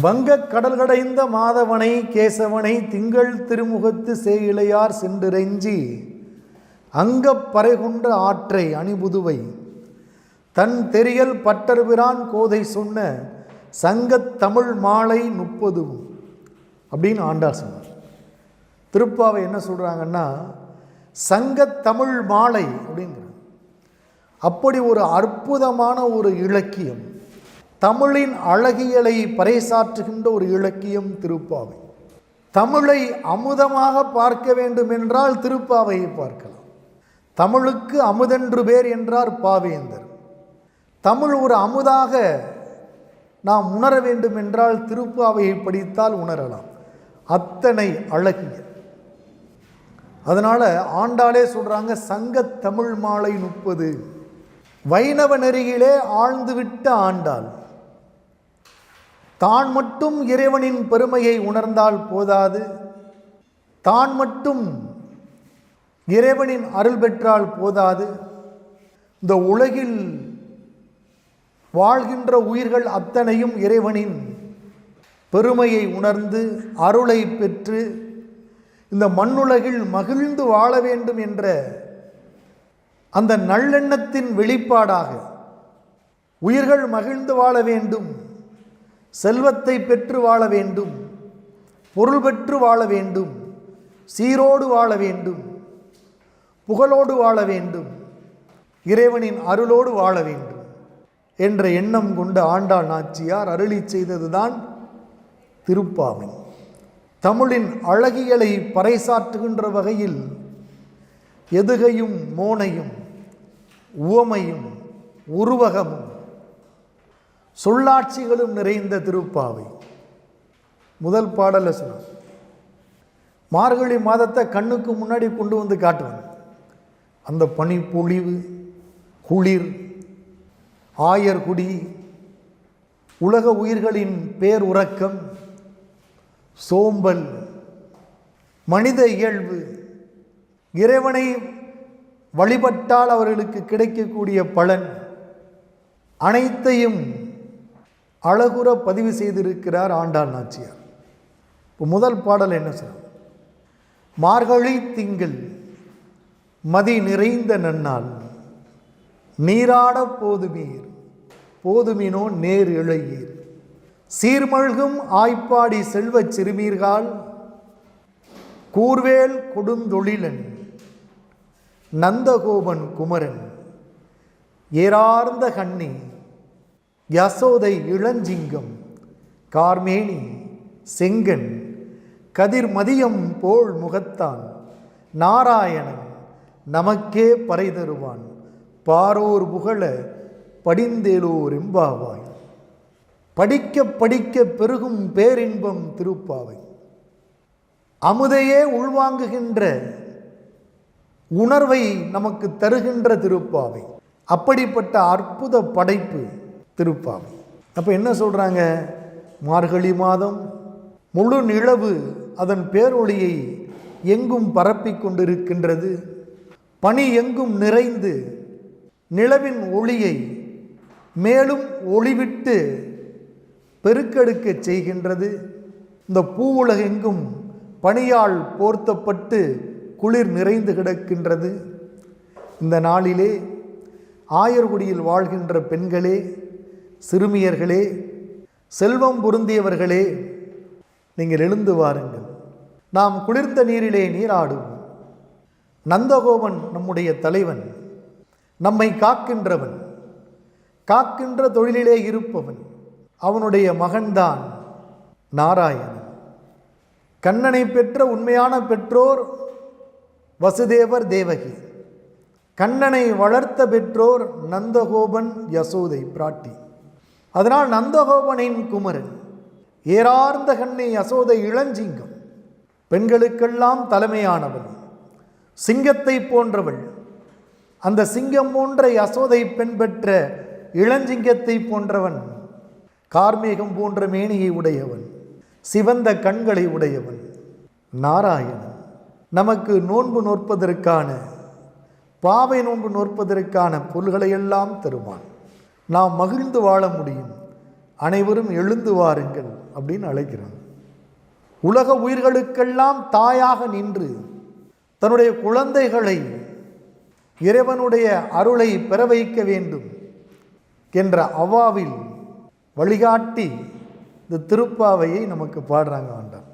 வங்க கடல் கடைந்த மாதவனை கேசவனை திங்கள் திருமுகத்து சேயிலையார் சென்றிறைஞ்சி அங்கப் பறைகொண்ட ஆற்றை அணிபுதுவை தன் தெரியல் பட்டர்பிரான் கோதை சொன்ன சங்கத் தமிழ் மாலை முப்பதுவும் அப்படின்னு ஆண்டார் சொன்னார். திருப்பாவை என்ன சொல்கிறாங்கன்னா சங்கத் தமிழ் மாலை அப்படிங்கிறார். அப்படி ஒரு அற்புதமான ஒரு இலக்கியம் தமிழின் அழகியலை பறைசாற்றுகின்ற ஒரு இலக்கியம் திருப்பாவை. தமிழை அமுதமாக பார்க்க வேண்டும் என்றால் திருப்பாவையை பார்க்கலாம். தமிழுக்கு அமுதென்று பேர் என்றார் பாவேந்தர். தமிழ் ஒரு அமுதாக நாம் உணர வேண்டும் என்றால் திருப்பாவையை படித்தால் உணரலாம். அத்தனை அழகிய. அதனால் ஆண்டாளே சொல்கிறாங்க சங்கத் தமிழ் மாலை முப்பது. வைணவ நெறியிலே ஆழ்ந்துவிட்ட ஆண்டாள். தான் மட்டும் இறைவனின் பெருமையை உணர்ந்தால் போதாது. தான் மட்டும் இறைவனின் அருள் பெற்றால் போதாது. இந்த உலகில் வாழ்கின்ற உயிர்கள் அத்தனையும் இறைவனின் பெருமையை உணர்ந்து அருளை பெற்று இந்த மண்ணுலகில் மகிழ்ந்து வாழ வேண்டும் என்ற அந்த நல்லெண்ணத்தின் வெளிப்பாடாக உயிர்கள் மகிழ்ந்து வாழ வேண்டும். செல்வத்தை பெற்று வாழ வேண்டும் பொருள் பெற்று வாழ வேண்டும் சீரோடு வாழ வேண்டும் புகழோடு வாழ வேண்டும் இறைவனின் அருளோடு வாழ வேண்டும் என்ற எண்ணம் கொண்ட ஆண்டாள் நாச்சியார் அருளி செய்ததுதான் திருப்பாவை தமிழின் அழகியலை பறைசாற்றுகின்ற வகையில் எதுகையும் மோனையும் உவமையும் உருவகமும் சொல்லாட்சிகளும் நிறைந்த திருப்பாவை. முதல் பாடலில் சொன்னார். மார்கழி மாதத்தை கண்ணுக்கு முன்னாடி கொண்டு வந்து காட்டுவாங்க அந்த பனி பொழிவு குளிர் ஆயர்குடி உலக உயிர்களின் பேருறக்கம் சோம்பல் மனித இயல்பு இறைவனை வழிபட்டால் அவர்களுக்கு கிடைக்கக்கூடிய பலன் அனைத்தையும் அழகுற பதிவு செய்திருக்கிறார் ஆண்டாள் நாச்சியார். இப்போ முதல் பாடல் என்ன சார்? மார்கழி திங்கள் மதி நிறைந்த நன்னாள் நீராட போதுமீர் போதுமினோ நேர் இழையீர். சீர்மழ்கும் ஆய்ப்பாடி செல்வச் சிறுமீர்கால் கூர்வேல் கொடுந்தொழிலன் நந்தகோபன் குமரன் ஏறார்ந்த கண்ணி யசோதை இளஞ்சிங்கம் கார்மேனி செங்கன் கதிர்மதியம் போல் முகத்தான் நாராயணன் நமக்கே பறை தருவான் பாரோர் புகழ படிந்தேலோர் எம்பாவாய். படிக்க படிக்க பெருகும் பேரின்பம் திருப்பாவை. அமுதையே உள்வாங்குகின்ற உணர்வை நமக்கு தருகின்ற திருப்பாவை. அப்படிப்பட்ட அற்புத படைப்பு திருப்பாவை அப்போ என்ன சொல்கிறாங்க மார்கழி மாதம் முழு நிலவு அதன் பேரொளியை எங்கும் பரப்பி கொண்டிருக்கின்றது. பனி எங்கும் நிறைந்து நிலவின் ஒளியை மேலும் ஒளிவிட்டு பெருக்கெடுக்க செய்கின்றது. இந்த பூவுலகெங்கும் பனியால் போர்த்தப்பட்டு குளிர் நிறைந்து கிடக்கின்றது. இந்த நாளிலே ஆயர்குடியில் வாழ்கின்ற பெண்களே சிறுமியர்களே செல்வம் பொருந்தியவர்களே நீங்கள் எழுந்து வாருங்கள். நாம் குளிர்ந்த நீரிலே நீராடுவோம். நந்தகோபன் நம்முடைய தலைவன் நம்மை காக்கின்றவன் காக்கின்ற தொழிலிலே இருப்பவன் அவனுடைய மகன்தான் நாராயணன். கண்ணனை பெற்ற உண்மையான பெற்றோர் வசுதேவர் தேவகி. கண்ணனை வளர்த்த பெற்றோர் நந்தகோபன் யசோதை பிராட்டி. அதனால் நந்தகோபனின் குமரன் ஏறார்ந்த கண்ணை அசோத இளஞ்சிங்கம் பெண்களுக்கெல்லாம் தலைமையானவள் சிங்கத்தை போன்றவள். அந்த சிங்கம் போன்ற யசோதை பெண் பெற்ற இளஞ்சிங்கத்தை போன்றவன் கார்மேகம் போன்ற மேனியை உடையவன் சிவந்த கண்களை உடையவன். நாராயணன் நமக்கு நோன்பு நோற்பதற்கான பாவை நோன்பு நோற்பதற்கான பொருள்களையெல்லாம் தருவான். நாம் மகிழ்ந்து வாழ முடியும். அனைவரும் எழுந்து வாருங்கள் அப்படின்னு அழைக்கிறான் உலக உயிர்களுக்கெல்லாம் தாயாக நின்று தன்னுடைய குழந்தைகளை இறைவனுடைய அருளை பெற வைக்க வேண்டும் என்ற அவாவில் வழிகாட்டி இந்த திருப்பாவையை நமக்கு பாடுறாங்க ஆண்டார்